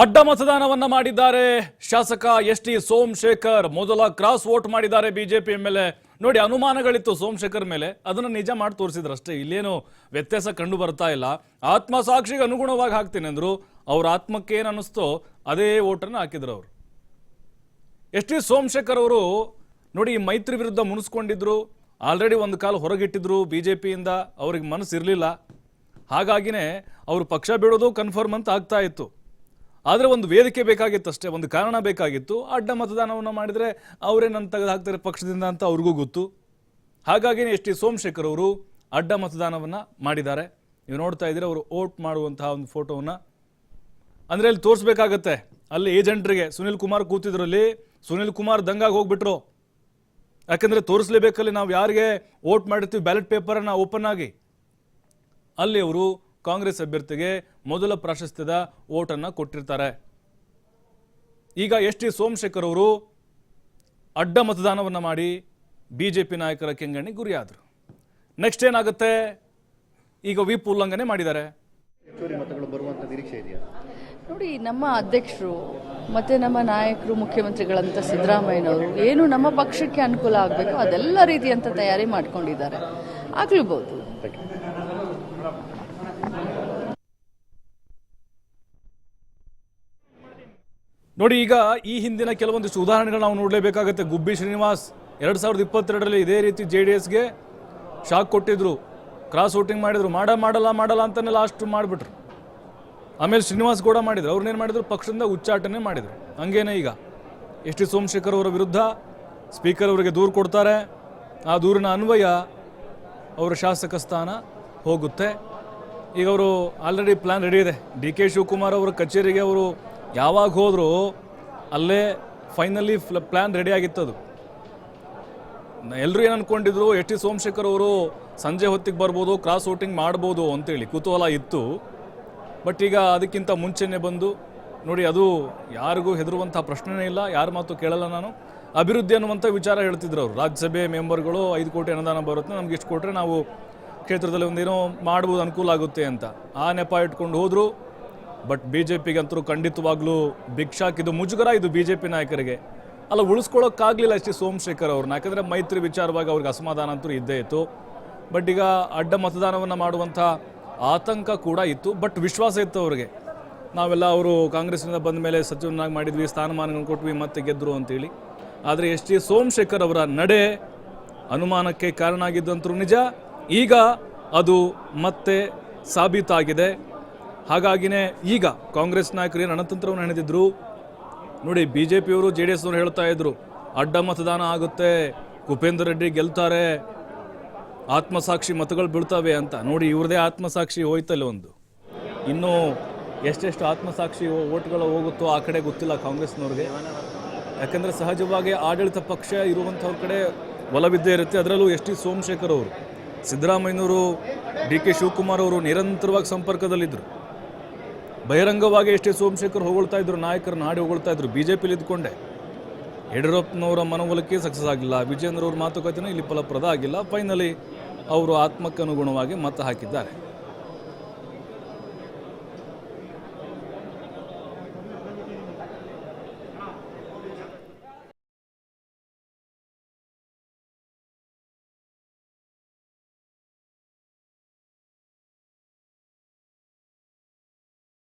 ಅಡ್ಡ ಮತದಾನವನ್ನ ಮಾಡಿದ್ದಾರೆ. ಶಾಸಕ ಎಸ್ ಟಿ ಸೋಮಶೇಖರ್ ಮೊದಲ ಕ್ರಾಸ್ ವೋಟ್ ಮಾಡಿದ್ದಾರೆ ಬಿಜೆಪಿ ಮೇಲೆ ನೋಡಿ, ಅನುಮಾನಗಳಿತ್ತು ಸೋಮಶೇಖರ್ ಮೇಲೆ. ಅದನ್ನ ನಿಜ ಮಾಡಿ ತೋರಿಸಿದ್ರು ಅಷ್ಟೇ ಇಲ್ಲೇನು ವ್ಯತ್ಯಾಸ ಕಂಡು ಬರ್ತಾ ಇಲ್ಲ. ಆತ್ಮಸಾಕ್ಷಿಗೆ ಅನುಗುಣವಾಗಿ ಹಾಕ್ತೀನಿ ಅಂದ್ರು. ಅವ್ರ ಆತ್ಮಕ್ಕೆ ಏನ್ ಅನ್ನಿಸ್ತೋ ಅದೇ ವೋಟನ್ನು ಹಾಕಿದ್ರು ಅವರು. ಎಸ್ ಟಿ ಸೋಮಶೇಖರ್ ಅವರು ನೋಡಿ ಈ ಮೈತ್ರಿ ವಿರುದ್ಧ ಮುನಿಸ್ಕೊಂಡಿದ್ರು. ಆಲ್ರೆಡಿ ಒಂದು ಕಾಲ ಹೊರಗಿಟ್ಟಿದ್ರು ಬಿಜೆಪಿಯಿಂದ. ಅವ್ರಿಗೆ ಮನಸ್ಸು ಇರಲಿಲ್ಲ ಹಾಗಾಗಿನೇ ಅವರು ಪಕ್ಷ ಬಿಡೋದು ಕನ್ಫರ್ಮ್ ಅಂತ ಆಗ್ತಾ ಇತ್ತು. ಆದರೆ ಒಂದು ವೇದಿಕೆ ಬೇಕಾಗಿತ್ತು ಅಷ್ಟೇ, ಒಂದು ಕಾರಣ ಬೇಕಾಗಿತ್ತು. ಅಡ್ಡ ಮತದಾನವನ್ನು ಮಾಡಿದರೆ ಅವರೇ ನನ್ನ ತೆಗೆದು ಹಾಕ್ತಾರೆ ಪಕ್ಷದಿಂದ ಅಂತ ಅವ್ರಿಗೂ ಗೊತ್ತು. ಹಾಗಾಗಿ ಎಸ್ ಟಿ ಸೋಮಶೇಖರ್ ಅವರು ಅಡ್ಡ ಮತದಾನವನ್ನು ಮಾಡಿದ್ದಾರೆ. ನೀವು ನೋಡ್ತಾ ಇದ್ದೀರಿ, ಅವರು ಓಟ್ ಮಾಡುವಂತಹ ಒಂದು ಫೋಟೋವನ್ನು. ಅಂದರೆ ಅಲ್ಲಿ ತೋರಿಸ್ಬೇಕಾಗತ್ತೆ. ಅಲ್ಲಿ ಏಜೆಂಟ್ರಿಗೆ, ಸುನಿಲ್ ಕುಮಾರ್ ಕೂತಿದ್ರಲ್ಲಿ, ಸುನಿಲ್ ಕುಮಾರ್ ದಂಗಾಗಿ ಹೋಗ್ಬಿಟ್ರು. ಯಾಕೆಂದರೆ ತೋರಿಸ್ಲೇಬೇಕಲ್ಲಿ ನಾವು ಯಾರಿಗೆ ಓಟ್ ಮಾಡಿರ್ತೀವಿ, ಬ್ಯಾಲೆಟ್ ಪೇಪರನ್ನು ಓಪನ್ ಆಗಿ. ಅಲ್ಲಿ ಅವರು ಕಾಂಗ್ರೆಸ್ ಅಭ್ಯರ್ಥಿಗೆ ಮೊದಲ ಪ್ರಾಶಸ್ತ್ಯದ ಓಟನ್ನು ಕೊಟ್ಟಿರ್ತಾರೆ. ಈಗ ಎಸ್ ಟಿ ಸೋಮಶೇಖರ್ ಅವರು ಅಡ್ಡ ಮತದಾನವನ್ನು ಮಾಡಿ ಬಿ ಜೆ ಪಿ ನಾಯಕರ ಕೆಂಗಣ್ಣಿಗೆ ಗುರಿಯಾದರು. ನೆಕ್ಸ್ಟ್ ಏನಾಗುತ್ತೆ? ಈಗ ವಿಪ್ ಉಲ್ಲಂಘನೆ ಮಾಡಿದ್ದಾರೆ. ಮತಗಳು ಬರುವಂತ ನಿರೀಕ್ಷೆ ಇದೆಯಾ? ನೋಡಿ ನಮ್ಮ ಅಧ್ಯಕ್ಷರು ಮತ್ತೆ ನಮ್ಮ ನಾಯಕರು ಮುಖ್ಯಮಂತ್ರಿಗಳಂತ ಸಿದ್ದರಾಮಯ್ಯನವರು ಏನು ನಮ್ಮ ಪಕ್ಷಕ್ಕೆ ಅನುಕೂಲ ಆಗಬೇಕು ಅದೆಲ್ಲ ರೀತಿಯಂತ ತಯಾರಿ ಮಾಡ್ಕೊಂಡಿದ್ದಾರೆ. ಆಗ್ಲೂಬಹುದು ನೋಡಿ, ಈಗ ಈ ಹಿಂದಿನ ಕೆಲವೊಂದಿಷ್ಟು ಉದಾಹರಣೆಗಳು ನಾವು ನೋಡಲೇಬೇಕಾಗುತ್ತೆ. ಗುಬ್ಬಿ ಶ್ರೀನಿವಾಸ್ ಎರಡು ಸಾವಿರದ ಇಪ್ಪತ್ತೆರಡರಲ್ಲಿ ಇದೇ ರೀತಿ ಜೆ ಡಿ ಎಸ್ಗೆ ಶಾಕ್ ಕೊಟ್ಟಿದ್ರು. ಕ್ರಾಸ್ ವೋಟಿಂಗ್ ಮಾಡಿದ್ರು. ಮಾಡ, ಮಾಡಲ್ಲ ಮಾಡಲ್ಲ ಅಂತಲೇ ಲಾಸ್ಟ್ ಮಾಡಿಬಿಟ್ರು. ಆಮೇಲೆ ಶ್ರೀನಿವಾಸ್ ಕೂಡ ಮಾಡಿದ್ರು. ಅವ್ರನ್ನೇನು ಮಾಡಿದ್ರು? ಪಕ್ಷದಿಂದ ಉಚ್ಚಾಟನೆ ಮಾಡಿದರು. ಹಂಗೇನೆ ಈಗ. ಎಸ್ ಟಿ ಸೋಮಶೇಖರ್ ಅವರ ವಿರುದ್ಧ ಸ್ಪೀಕರ್ ಅವರಿಗೆ ದೂರು ಕೊಡ್ತಾರೆ. ಆ ದೂರಿನ ಅನ್ವಯ ಅವರ ಶಾಸಕ ಸ್ಥಾನ ಹೋಗುತ್ತೆ. ಈಗ ಅವರು ಆಲ್ರೆಡಿ ಪ್ಲ್ಯಾನ್ ರೆಡಿ ಇದೆ. ಡಿ ಕೆ ಶಿವಕುಮಾರ್ ಅವರ ಕಚೇರಿಗೆ ಅವರು ಯಾವಾಗ ಹೋದರೂ ಅಲ್ಲೇ ಫೈನಲಿ ಪ್ಲ್ಯಾನ್ ರೆಡಿ ಆಗಿತ್ತದು. ಎಲ್ಲರೂ ಏನು ಅಂದ್ಕೊಂಡಿದ್ರು ಎಚ್ ಟಿ ಸೋಮಶೇಖರ್ ಅವರು ಸಂಜೆ ಹೊತ್ತಿಗೆ ಬರ್ಬೋದು ಕ್ರಾಸ್ ವೋಟಿಂಗ್ ಮಾಡ್ಬೋದು ಅಂತೇಳಿ ಕುತೂಹಲ ಇತ್ತು. ಬಟ್ ಈಗ ಅದಕ್ಕಿಂತ ಮುಂಚೆನೆ ಬಂದು, ನೋಡಿ ಅದು ಯಾರಿಗೂ ಹೆದರುವಂಥ ಪ್ರಶ್ನೆನೇ ಇಲ್ಲ, ಯಾರ ಮಾತು ಕೇಳಲ್ಲ ನಾನು. ಅಭಿವೃದ್ಧಿ ಅನ್ನುವಂಥ ವಿಚಾರ ಹೇಳ್ತಿದ್ರು ಅವರು. ರಾಜ್ಯಸಭೆ ಮೆಂಬರ್ಗಳು ಐದು ಕೋಟಿ ಅನುದಾನ ಬರುತ್ತೆ, ನಮ್ಗೆ ಇಷ್ಟು ಕೊಟ್ಟರೆ ನಾವು ಕ್ಷೇತ್ರದಲ್ಲಿ ಒಂದೇನೋ ಮಾಡ್ಬೋದು ಅನುಕೂಲ ಆಗುತ್ತೆ ಅಂತ. ಆ ನೆಪ ಇಟ್ಕೊಂಡು ಹೋದರು ಬಟ್ ಬಿ ಜೆ ಪಿಗಂತರೂ ಖಂಡಿತವಾಗ್ಲೂ ಭಿಕ್ಷಾಕ್ ಇದು ಮುಜುಗರ ಇದು ಬಿ ಜೆ ಪಿ ನಾಯಕರಿಗೆ. ಅಲ್ಲ, ಉಳಿಸ್ಕೊಳ್ಳೋಕ್ಕಾಗಲಿಲ್ಲ ಅಷ್ಟೇ ಸೋಮಶೇಖರ್ ಅವ್ರನ್ನ. ಯಾಕಂದರೆ ಮೈತ್ರಿ ವಿಚಾರವಾಗಿ ಅವ್ರಿಗೆ ಅಸಮಾಧಾನ ಅಂತೂ ಇದ್ದೇ ಇತ್ತು. ಬಟ್ ಈಗ ಅಡ್ಡ ಮತದಾನವನ್ನು ಮಾಡುವಂಥ ಆತಂಕ ಕೂಡ ಇತ್ತು. ಬಟ್ ವಿಶ್ವಾಸ ಇತ್ತು ಅವರಿಗೆ. ನಾವೆಲ್ಲ ಅವರು ಕಾಂಗ್ರೆಸ್ನಿಂದ ಬಂದ ಮೇಲೆ ಸಚಿವನಾಗಿ ಮಾಡಿದ್ವಿ, ಸ್ಥಾನಮಾನಗಳನ್ನು ಕೊಟ್ವಿ, ಮತ್ತೆ ಗೆದ್ದರು ಅಂತೇಳಿ. ಆದರೆ ಎಸ್ ಟಿ ಸೋಮಶೇಖರ್ ಅವರ ನಡೆ ಅನುಮಾನಕ್ಕೆ ಕಾರಣ ಆಗಿದ್ದಂತರೂ ನಿಜ. ಈಗ ಅದು ಮತ್ತೆ ಸಾಬೀತಾಗಿದೆ. ಹಾಗಾಗಿನೇ ಈಗ ಕಾಂಗ್ರೆಸ್ ನಾಯಕರು ಏನು ರಣತಂತ್ರವನ್ನು ಹೆಣೆದಿದ್ರು? ನೋಡಿ ಬಿ ಜೆ ಪಿಯವರು ಜೆ ಡಿ ಎಸ್ನವರು ಹೇಳ್ತಾ ಇದ್ರು, ಅಡ್ಡ ಮತದಾನ ಆಗುತ್ತೆ ಕುಪೇಂದ್ರ ರೆಡ್ಡಿ ಗೆಲ್ತಾರೆ, ಆತ್ಮಸಾಕ್ಷಿ ಮತಗಳು ಬೀಳ್ತವೆ ಅಂತ. ನೋಡಿ, ಇವ್ರದೇ ಆತ್ಮಸಾಕ್ಷಿ ಹೋಯ್ತಲ್ಲ ಒಂದು. ಇನ್ನೂ ಎಷ್ಟೆಷ್ಟು ಆತ್ಮಸಾಕ್ಷಿ ಓಟ್ಗಳು ಹೋಗುತ್ತೋ ಆ ಕಡೆ ಗೊತ್ತಿಲ್ಲ ಕಾಂಗ್ರೆಸ್ನವ್ರಿಗೆ. ಯಾಕಂದರೆ ಸಹಜವಾಗಿ ಆಡಳಿತ ಪಕ್ಷ ಇರುವಂಥವ್ರ ಕಡೆ ಒಲವಿದ್ದೇ ಇರುತ್ತೆ. ಅದರಲ್ಲೂ ಎಸ್ ಟಿ ಸೋಮಶೇಖರ್ ಅವರು, ಸಿದ್ದರಾಮಯ್ಯನವರು, ಡಿ ಕೆ ಶಿವಕುಮಾರ್ ಅವರು ನಿರಂತರವಾಗಿ ಸಂಪರ್ಕದಲ್ಲಿದ್ದರು. ಬಹಿರಂಗವಾಗಿ ಎಷ್ಟೇ ಸೋಮಶೇಖರ್ ಹೊಗಳ್ತಾ ಇದ್ರು, ನಾಯಕರ ನಾಡಿ ಹೊಗಳ್ತಾ ಇದ್ರು ಬಿ ಜೆ ಪಿಲಿ ಇದ್ಕೊಂಡೆ. ಯಡಿಯೂರಪ್ಪನವರ ಮನವೊಲಿಕೆ ಸಕ್ಸಸ್ ಆಗಿಲ್ಲ. ವಿಜೇಂದ್ರ ಅವ್ರ ಮಾತುಕತೆನೂ ಇಲ್ಲಿ ಫಲಪ್ರದ ಆಗಿಲ್ಲ. ಫೈನಲಿ ಅವರು ಆತ್ಮಕ್ಕನುಗುಣವಾಗಿ ಮತ ಹಾಕಿದ್ದಾರೆ.